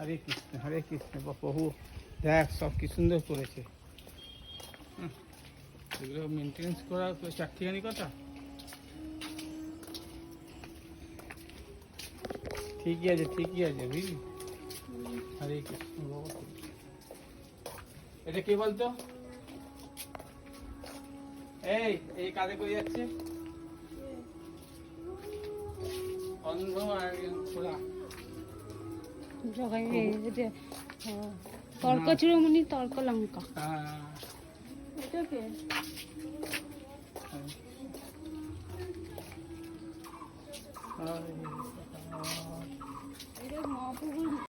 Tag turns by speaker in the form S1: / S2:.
S1: হরে কৃষ্ণ হরে কৃষ্ণ বা প্রভু দেখ, সব কি সুন্দর করেছে। এগুলো মেনটেন্স করা চারটিখানি কথা? ঠিকই আছে ঠিকই আছে, বুঝলি? হরে কৃষ্ণ বাবা এটা কে বলতো? এই এই কাজে করে যাচ্ছে? অন্ধ আর খোলা।
S2: তর্ক চূড়মণি তর্ক লঙ্কা।
S1: হ্যাঁ।